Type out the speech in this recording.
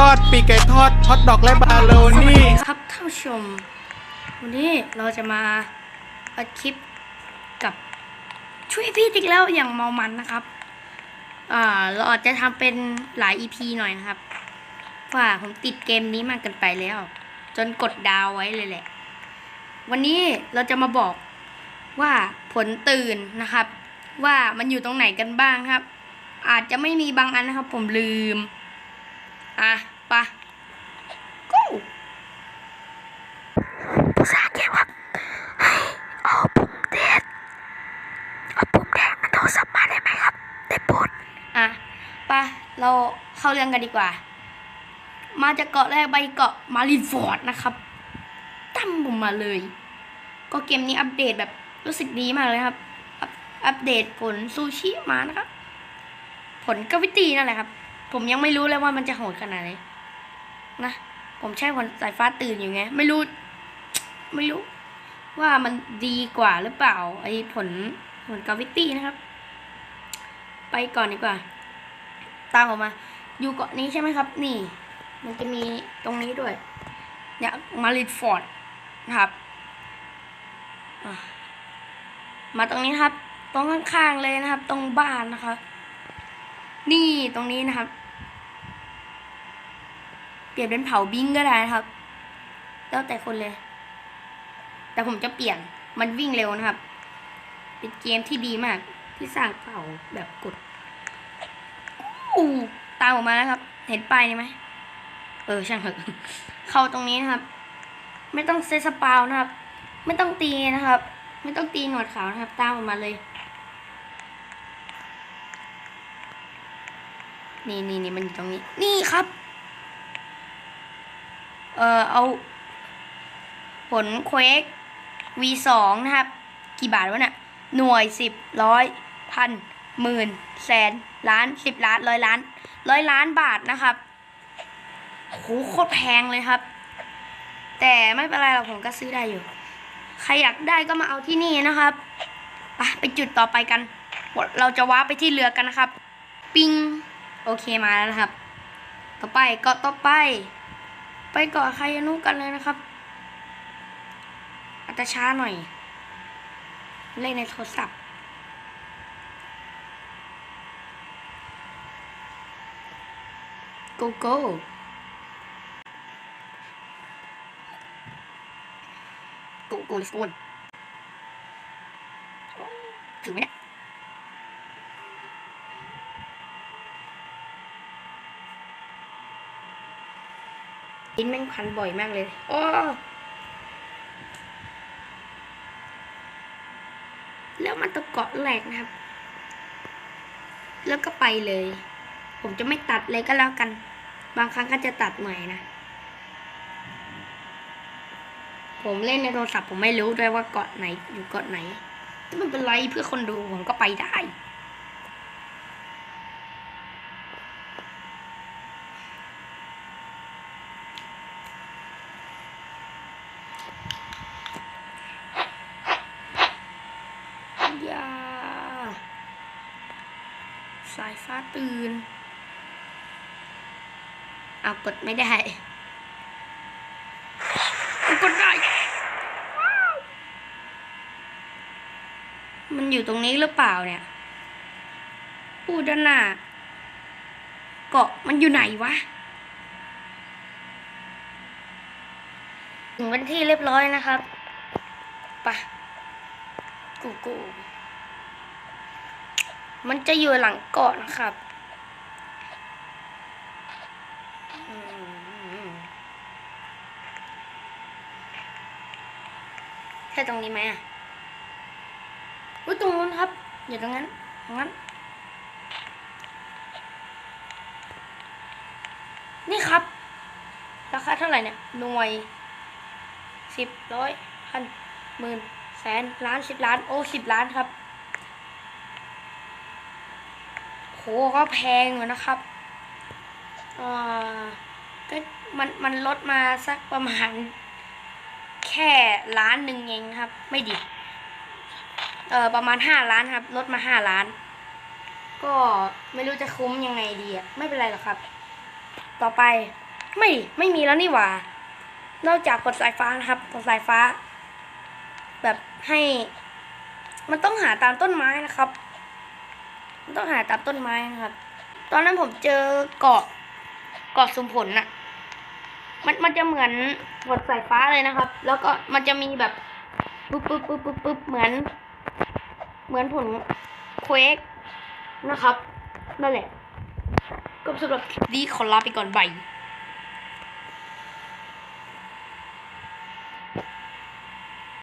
ทอดปีกไก่ทอดฮอทดอกและบาโลนี่ครับท่านผู้ชม วันนี้เราจะมาอัดคลิปกับช่วยพี่ติ๊กแล้วอย่างเมามันนะครับอ่าเราอาจจะทำเป็นหลาย EP หน่อยนะครับว่าผมติดเกมนี้มากเกินไปแล้ว จนกดดาวไว้เลยแหละ วันนี้เราจะมาบอกว่าผลตื่นนะครับ ว่ามันอยู่ตรงไหนกันบ้างครับ อาจจะไม่มีบางอันนะครับ ผมลืม อะ ปะ go ภาษาเขียนว่าให้เอาปุ่มแดงเอาปุ่มแดงในโทรศัพท์มาได้ไหมครับได้โปรดอะไปะเราเข้าเรื่องกันดีกว่า มาจากเกาะแรกไปเกาะมาริฟอร์ดนะครับตั้มผมมาเลย ก็เกมนี้อัปเดตแบบรู้สึกดีมากเลยครับ อัปอัปเดตผลซูชิมานะครับ ผลกาวิตีนั่นแหละครับ ผมยังไม่รู้เลยว่ามันจะโหดขนาดไหน นะ ผมใช้ผลสายฟ้าตื่นอยู่ไง ไม่รู้ ไม่รู้ ว่ามันดีกว่าหรือเปล่า ไอ้ผลผลกาวิตี้นะครับ ไปก่อนดีกว่า ตามออกมา อยู่เกาะนี้ใช่ไหมครับ นี่ มันจะมีตรงนี้ด้วย เนี่ยมาริดฟอร์ดนะครับมาตรงนี้ครับ ตรงข้างๆเลยนะครับ ตรงบ้านนะครับ นี่ตรงนี้นะครับ ลี่ยนเป็นเผาบิงก็ได้นะครับ แล้วแต่คนเลย แต่ผมจะเปลี่ยน มันวิ่งเร็วนะครับ เป็นเกมที่ดีมาก ที่สร้างเผาแบบกดอู้ตามออกมาแล้วครับ เห็นป้ายนี่ไหม เออ ช่างเถอะ เข้าตรงนี้นะครับ ไม่ต้องเซตสปาวนะครับ ไม่ต้องตีนะครับ ไม่ต้องตีหนวดขาวนะครับ ตามออกมาเลยนี่นี่นี่มันอยู่ตรงนี้ นี่ครับ เออเอา ผลเควก V2 นะครับ กี่บาทวะเนี่ยหน่วยสิบร้อยพันหมื่นแสนล้านสิบล้านร้อยล้านร้อยล้านบาทนะครับโหโคตรแพงเลยครับ แต่ไม่เป็นไรหรอกผมก็ซื้อได้อยู่ ใครอยากได้ก็มาเอาที่นี่นะครับไปไปจุดต่อไปกัน เราจะว้าไปที่เรือกันนะครับ ปิงโอเคมาแล้วนะครับ ต่อไปเกาะต่อไป ไปเกาะคายานุกันเลยนะครับ อาจจะช้าหน่อย เล่นในโทรศัพท์โกโก้โกโก้ลิสโอนถึงไหมเนี่ย ลิ้นแม่งพันบ่อยมากเลยโอ้แล้วมันตะเกาะแหลกนะครับ แล้วก็ไปเลย ผมจะไม่ตัดเลยก็แล้วกัน บางครั้งก็จะตัดหน่อยนะ ผมเล่นในโทรศัพท์ผมไม่รู้ด้วยว่าเกาะไหนอยู่เกาะไหน แต่ไม่เป็นไรเพื่อคนดูผมก็ไปได้ ย่าสายฟ้าตื่นเอากดไม่ได้เอากดได้ว้าวมันอยู่ตรงนี้หรือเปล่าเนี่ยพูดด้านหน้าเกาะมันอยู่ไหนวะ ถึงวันที่เรียบร้อยนะครับไปะกูกู มันจะอยู่หลังเกาะนะครับอืมใช่ตรงนี้ไหมอะอุ้ยตรงนู้นครับ อยู่ตรงนั้นตรงนั้น นี่ครับ ราคาเท่าไหร่เนี่ย หน่วยสิบร้อยพันหมื่นแสนล้านสิบล้าน โอ้สิบล้านครับ โห ก็แพงอยู่นะครับเอ่าก็มันมันลดมาสักประมาณ แค่ล้านหนึ่งเองครับ ไม่ดีเออประมาณห้าล้านครับ ลดมาห้าล้าน ก็ไม่รู้จะคุ้มยังไงดีอะไม่เป็นไรหรอกครับ ต่อไปไม่ไม่มีแล้วนี่หว่า นอกจากกดสายฟ้านะครับ กดสายฟ้า แบบให้ มันต้องหาตามต้นไม้นะครับ ต้องหาตามต้นไม้นะครับ ตอนนั้นผมเจอเกาะเกาะสุมผลน่ะ มันมันจะเหมือนกดสายฟ้าเลยนะครับ แล้วก็มันจะมีแบบปุ๊บปุ๊บปุ๊บปุ๊บปุ๊บเหมือน เหมือนผลเควกนะครับนั่นแหละก็สำหรับดีขอลาไปก่อนบาย